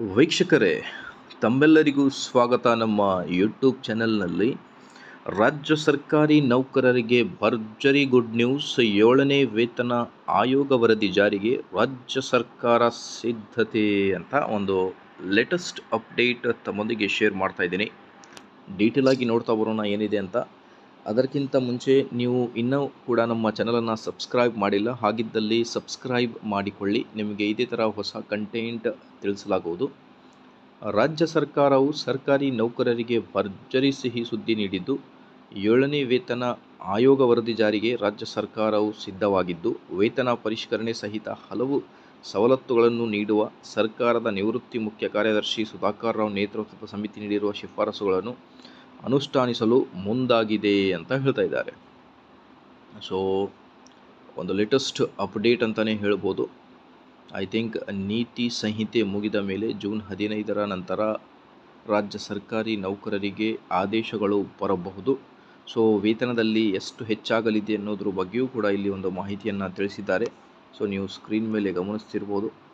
ವೀಕ್ಷಕರೇ, ತಮ್ಮೆಲ್ಲರಿಗೂ ಸ್ವಾಗತ ನಮ್ಮ ಯೂಟ್ಯೂಬ್ ಚಾನೆಲ್ನಲ್ಲಿ ರಾಜ್ಯ ಸರ್ಕಾರಿ ನೌಕರರಿಗೆ ಭರ್ಜರಿ ಗುಡ್ ನ್ಯೂಸ್ ಏಳನೇ ವೇತನ ಆಯೋಗ ವರದಿ ಜಾರಿಗೆ ರಾಜ್ಯ ಸರ್ಕಾರ ಸಿದ್ಧತೆ ಅಂತ ಒಂದು ಲೇಟೆಸ್ಟ್ ಅಪ್ಡೇಟ್ ತಮ್ಮೊಂದಿಗೆ ಶೇರ್ ಮಾಡ್ತಾ ಇದ್ದೀನಿ. ಡೀಟೇಲಾಗಿ ನೋಡ್ತಾ ಬರೋಣ ಏನಿದೆ ಅಂತ. ಅದಕ್ಕಿಂತ ಮುಂಚೆ ನೀವು ಇನ್ನೂ ಕೂಡ ನಮ್ಮ ಚಾನಲನ್ನು ಸಬ್ಸ್ಕ್ರೈಬ್ ಮಾಡಿಲ್ಲ, ಹಾಗಿದ್ದಲ್ಲಿ ಸಬ್ಸ್ಕ್ರೈಬ್ ಮಾಡಿಕೊಳ್ಳಿ. ನಿಮಗೆ ಇದೇ ಥರ ಹೊಸ ಕಂಟೆಂಟ್ ತಿಳಿಸಲಾಗುವುದು. ರಾಜ್ಯ ಸರ್ಕಾರವು ಸರ್ಕಾರಿ ನೌಕರರಿಗೆ ಭರ್ಜರಿ ಸಿಹಿ ಸುದ್ದಿ ನೀಡಿದ್ದು, ಏಳನೇ ವೇತನ ಆಯೋಗ ವರದಿ ಜಾರಿಗೆ ರಾಜ್ಯ ಸರ್ಕಾರವು ಸಿದ್ಧವಾಗಿದ್ದು, ವೇತನ ಪರಿಷ್ಕರಣೆ ಸಹಿತ ಹಲವು ಸವಲತ್ತುಗಳನ್ನು ನೀಡುವ ಸರ್ಕಾರದ ನಿವೃತ್ತಿ ಮುಖ್ಯ ಕಾರ್ಯದರ್ಶಿ ಸುಧಾಕರ್ ರಾವ್ ನೇತೃತ್ವದ ಸಮಿತಿ ನೀಡಿರುವ ಶಿಫಾರಸುಗಳನ್ನು ಅನುಷ್ಠಾನಿಸಲು ಮುಂದಾಗಿದೆ ಅಂತ ಹೇಳ್ತಾ ಇದ್ದಾರೆ. ಸೊ ಒಂದು ಲೇಟೆಸ್ಟ್ ಅಪ್ಡೇಟ್ ಅಂತಲೇ ಹೇಳ್ಬೋದು. ಐ ಥಿಂಕ್ ನೀತಿ ಸಂಹಿತೆ ಮುಗಿದ ಮೇಲೆ ಜೂನ್ ಹದಿನೈದರ ನಂತರ ರಾಜ್ಯ ಸರ್ಕಾರಿ ನೌಕರರಿಗೆ ಆದೇಶಗಳು ಬರಬಹುದು. ಸೊ ವೇತನದಲ್ಲಿ ಎಷ್ಟು ಹೆಚ್ಚಾಗಲಿದೆ ಅನ್ನೋದ್ರ ಬಗ್ಗೆಯೂ ಕೂಡ ಇಲ್ಲಿ ಒಂದು ಮಾಹಿತಿಯನ್ನು ತಿಳಿಸಿದ್ದಾರೆ. ಸೊ ನೀವು ಸ್ಕ್ರೀನ್ ಮೇಲೆ ಗಮನಿಸ್ತಿರ್ಬೋದು.